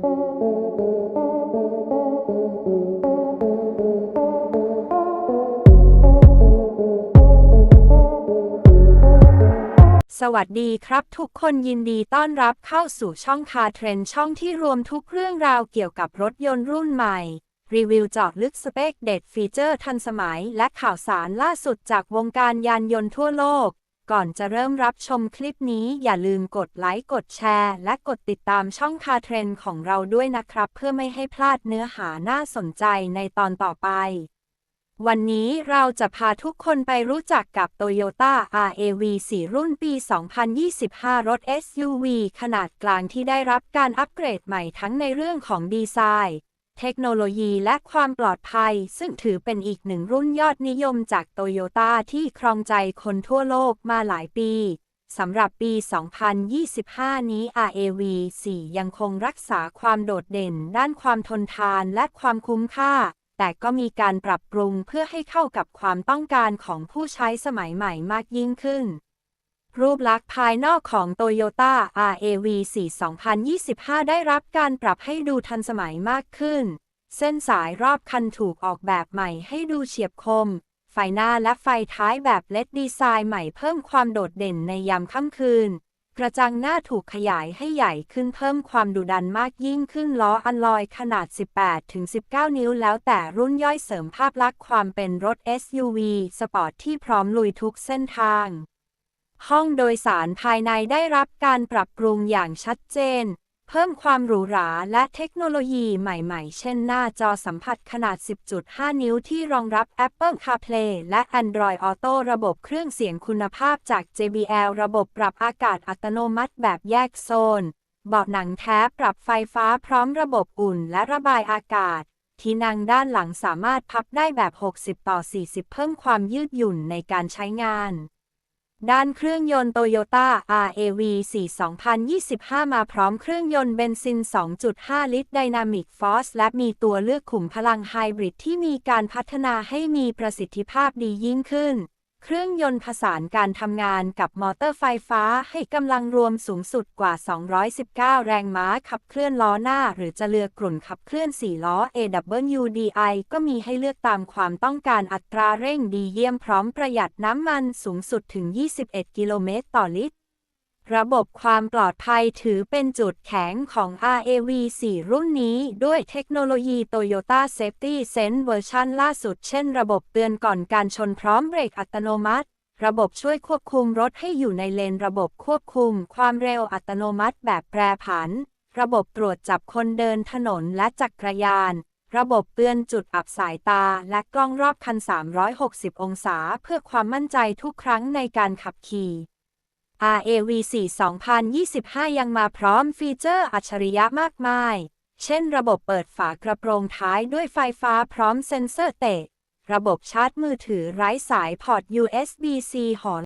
สวัสดีครับทุกคนยินดีต้อนรับเข้าสู่ช่องคาเทรนช่องที่รวมทุกเรื่องราวเกี่ยวกับรถยนต์รุ่นใหม่ รีวิวเจาะลึกสเปคเด็ดฟีเจอร์ทันสมัย และข่าวสารล่าสุดจากวงการยานยนต์ทั่วโลก ก่อนจะเริ่มรับชมคลิปนี้อย่าลืมกดไลค์ กดแชร์ และกดติดตามช่องคาเทรนของเราด้วยนะครับ เพื่อไม่ให้พลาดเนื้อหาน่าสนใจในตอนต่อไป วันนี้เราจะพาทุกคนไปรู้จักกับ Toyota RAV 4 รุ่นปี 2025 รถ SUV ขนาดกลางที่ได้รับการอัปเกรดใหม่ทั้งในเรื่องของดีไซน์ เทคโนโลยีและความปลอดภัย ซึ่งถือเป็นอีกหนึ่งรุ่นยอดนิยมจาก Toyota ที่ครองใจคนทั่วโลกมาหลายปีสำหรับปี 2025 นี้ RAV 4 ยังคงรักษาความโดดเด่นด้านความทนทานและความคุ้มค่า แต่ก็มีการปรับปรุงเพื่อให้เข้ากับความต้องการของผู้ใช้สมัยใหม่มากยิ่งขึ้น รูปลักษณ์ภายนอกของ Toyota RAV 4 2025 ได้รับการปรับให้ดูทันสมัยมากขึ้น เส้นสายรอบคันถูกออกแบบใหม่ให้ดูเฉียบคม ไฟหน้าและไฟท้ายแบบเลดดีไซน์ใหม่เพิ่มความโดดเด่นในยามค่ำคืน กระจังหน้าถูกขยายให้ใหญ่ขึ้นเพิ่มความดุดันมากยิ่งขึ้นล้ออัลลอยขนาด 18-19 นิ้วแล้วแต่รุ่นย่อยเสริมภาพลักษณ์ความเป็นรถ SUV สปอร์ตที่พร้อมลุยทุกเส้นทาง ห้องโดยสารภายในได้รับการปรับปรุงอย่างชัดเจน เพิ่มความหรูหราและเทคโนโลยีใหม่ๆ เช่นหน้าจอสัมผัสขนาด 10.5 นิ้วที่รองรับ Apple CarPlay และ Android Auto ระบบเครื่องเสียงคุณภาพจาก JBL ระบบปรับอากาศอัตโนมัติแบบแยกโซน เบาะหนังแท้ปรับไฟฟ้าพร้อมระบบอุ่นและระบายอากาศที่นั่งด้านหลังสามารถพับได้แบบ 60 ต่อ 40 เพิ่มความยืดหยุ่นในการใช้งาน ด้านเครื่องยนต์ Toyota RAV 4 2025 มาพร้อมเครื่องยนต์เบนซิน 2.5 ลิตร Dynamic Force และมีตัวเลือกขุมพลังไฮบริดที่มีการพัฒนาให้มีประสิทธิภาพดียิ่งขึ้น เครื่องยนต์ผสานการทำงานกับมอเตอร์ไฟฟ้าให้กำลังรวมสูงสุดกว่า 219 แรงม้าขับเคลื่อนล้อหน้า หรือจะเลือกกลุ่นขับเคลื่อน 4 ล้อ AWDI ก็มีให้เลือกตามความต้องการอัตราเร่งดีเยี่ยมพร้อมประหยัดน้ำมันสูงสุดถึง 21 กิโลเมตรต่อลิตร ระบบความปลอดภัยถือเป็นจุดแข็งของ RAV 4 รุ่นนี้ด้วยเทคโนโลยี Toyota Safety Sense เวอร์ชันล่าสุดเช่นระบบเตือนก่อนการชนพร้อมเบรกอัตโนมัติ ระบบช่วยควบคุมรถให้อยู่ในเลนระบบควบคุม ความเร็วอัตโนมัติแบบแปรผัน ระบบตรวจจับคนเดินถนนและจักรยาน ระบบเตือนจุดอับสายตา และกล้องรอบคัน 360 องศา เพื่อความมั่นใจทุกครั้งในการขับขี่ RAV 4 2025 ยังมาพร้อมฟีเจอร์อัจฉริยะมากมาย เช่นระบบเปิดฝากระโปรงท้ายด้วยไฟฟ้าพร้อมเซ็นเซอร์เตะ ระบบชาร์จมือถือไร้สายพอร์ต USB-C หอน